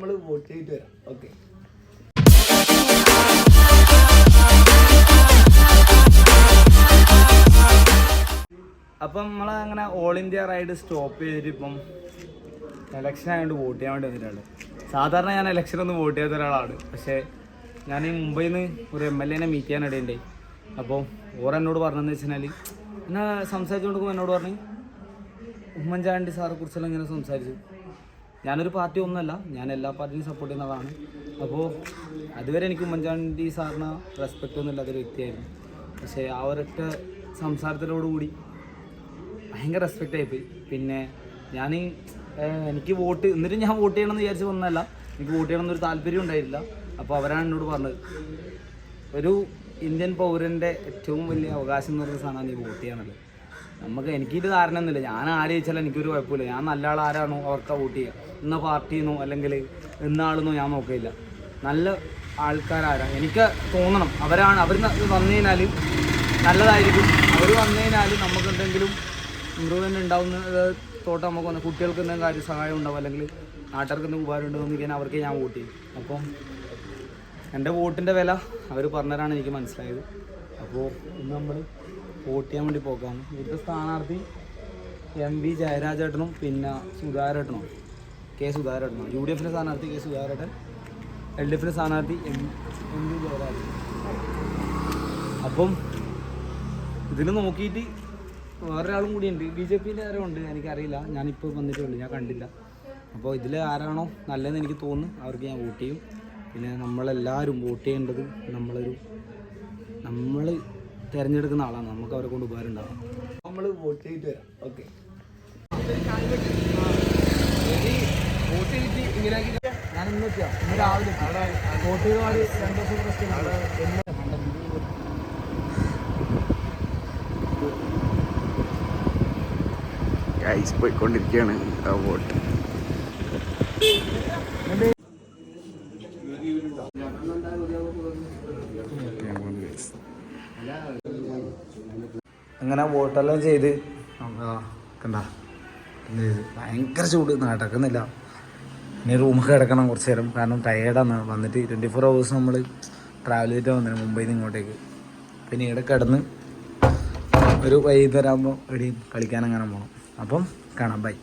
നമ്മൾ വോട്ട് ചെയ്തിട്ട് വരാം. ഓക്കെ അപ്പം നമ്മൾ അങ്ങനെ ഓൾ ഇന്ത്യ റൈഡ് സ്റ്റോപ്പ് ചെയ്തിട്ട് ഇപ്പം എലക്ഷൻ ആയതുകൊണ്ട് വോട്ട് ചെയ്യാൻ വേണ്ടി വന്നിട്ടുണ്ട്. സാധാരണ ഞാൻ ഇലക്ഷനൊന്നും വോട്ട് ചെയ്യാത്ത ഒരാളാണ്. പക്ഷേ ഞാൻ ഈ മുംബൈയിൽ നിന്ന് ഒരു എം എൽ എനെ മീറ്റ് ചെയ്യാൻ ഇടയുണ്ടായി അപ്പോൾ ഓർ എന്നോട് പറഞ്ഞതെന്ന് വെച്ചാൽ എന്നെ സംസാരിച്ചുകൊണ്ട് എന്നോട് പറഞ്ഞു ഉമ്മൻചാണ്ടി സാറെ കുറിച്ചെല്ലാം ഇങ്ങനെ സംസാരിച്ചു. ഞാനൊരു പാർട്ടി ഒന്നുമല്ല. ഞാൻ എല്ലാ പാർട്ടിയും സപ്പോർട്ട് ചെയ്യുന്ന ആളാണ്. അപ്പോൾ അതുവരെ എനിക്ക് ഉമ്മൻചാണ്ടി സാറിന് റെസ്പെക്റ്റ് ഒന്നും ഇല്ലാത്തൊരു വ്യക്തിയായിരുന്നു. പക്ഷേ ആ ഒരൊറ്റ സംസാരത്തിലോടുകൂടി ഭയങ്കര റെസ്പെക്റ്റ് ആയിപ്പോയി പിന്നെ ഞാൻ എനിക്ക് വോട്ട് എന്നിട്ട് ഞാൻ വോട്ട് ചെയ്യണമെന്ന് വിചാരിച്ച് വന്നതല്ല എനിക്ക് വോട്ട് ചെയ്യണം എന്നൊരു താല്പര്യം ഉണ്ടായില്ല അപ്പോൾ അവരാണ് എന്നോട് പറഞ്ഞത് ഒരു ഇന്ത്യൻ പൗരന്റെ ഏറ്റവും വലിയ അവകാശം എന്ന് പറയുന്ന സാധനമാണ് ഈ വോട്ട് ചെയ്യാനുള്ളത് നമുക്ക് എനിക്കിത് ധാരണ ഒന്നുമില്ല ഞാൻ ആര് ചോദിച്ചാൽ എനിക്കൊരു കുഴപ്പമില്ല. ഞാൻ നല്ല ആൾ ആരാണോ അവർക്ക് വോട്ട് ചെയ്യുക ഇന്ന പാർട്ടിന്നോ അല്ലെങ്കിൽ ഇന്ന ആളെന്നോ ഞാൻ നോക്കില്ല നല്ല ആൾക്കാരാരാ. എനിക്ക് തോന്നണം. അവരാണ് അവർ വന്നു കഴിഞ്ഞാൽ നല്ലതായിരിക്കും. അവർ വന്നു കഴിഞ്ഞാൽ നമുക്ക് എന്തെങ്കിലും ഇമ്പ്രൂവ്മെന്റ് ഉണ്ടാവുന്ന തോട്ടം നമുക്ക് വന്ന് കുട്ടികൾക്ക് എന്തെങ്കിലും കാര്യം സഹായം ഉണ്ടാവും. അല്ലെങ്കിൽ നാട്ടുകാർക്ക് എന്തെങ്കിലും ഉപകാരം ഉണ്ടോ എന്ന് കഴിഞ്ഞാൽ അവർക്ക് ഞാൻ വോട്ട് ചെയ്യും. അപ്പം എന്റെ വോട്ടിന്റെ വില അവർ പറഞ്ഞതാണ് എനിക്ക് മനസ്സിലായത്. അപ്പോൾ ഇന്ന് നമ്മൾ വോട്ട് വേണ്ടി പോക്കാണ് ഇവിടുത്തെ സ്ഥാനാർത്ഥി എം വി ജയരാജേട്ടനും പിന്നെ സുധാകരേട്ടനും. കെ സുധാകരേട്ടനും. യു ഡി എഫിന്റെ സ്ഥാനാർത്ഥി കെ സുധാകരേട്ടൻ എൽ ഡി എഫിന്റെ സ്ഥാനാർത്ഥി എം എം വി ജയരാജൻ. അപ്പം ഇതിൽ നോക്കിയിട്ട് വേറൊരാളും കൂടിയുണ്ട്. ബി ജെ പിന്റെ ആരോ ഉണ്ട് എനിക്കറിയില്ല. ഞാനിപ്പോൾ വന്നിട്ടുള്ളൂ ഞാൻ കണ്ടില്ല. അപ്പോൾ ഇതിൽ ആരാണോ നല്ലതെന്ന് എനിക്ക് തോന്നുന്നു. അവർക്ക് ഞാൻ വോട്ട് ചെയ്യും. പിന്നെ നമ്മളെല്ലാവരും വോട്ട് ചെയ്യേണ്ടത് നമ്മളൊരു നമ്മൾ തിരഞ്ഞെടുക്കുന്ന ആളാണ്. നമുക്ക് അവരെ കൊണ്ട് ഉപകാരം ഉണ്ടാവും. നമ്മൾ വോട്ട് ചെയ്തിട്ട് വരാം. ഓക്കെ. ഞാൻ ഇന്ന് എത്തിയാ ഇന്ന് രാവിലെ വോട്ട് ചെയ്ത പാട് രണ്ട് ദിവസം റെസ്റ്റ് ഗൈസ് പോയിക്കൊണ്ടിരിക്കുകയാണ് ആ വോട്ട്. അങ്ങനെ വോട്ടെല്ലാം ചെയ്ത്. കണ്ട. ഭയങ്കര ചൂട്. നടക്കുന്നില്ല. ഇനി റൂമിൽ കിടക്കണം കുറച്ച് നേരം. കാരണം ടയേർഡാണ് വന്നിട്ട് ട്വന്റി ഫോർ ഹവേഴ്സ് നമ്മൾ ട്രാവൽ ചെയ്തിട്ട് വന്നത് മുംബൈയിൽ നിന്ന് ഇങ്ങോട്ടേക്ക്. പിന്നെ ഇവിടെ കിടന്ന് ഒരു വൈകുന്നേരം ആകുമ്പോൾ എവിടെയും കളിക്കാൻ അങ്ങനെ പോകണം അപ്പം കാണാം. ബൈ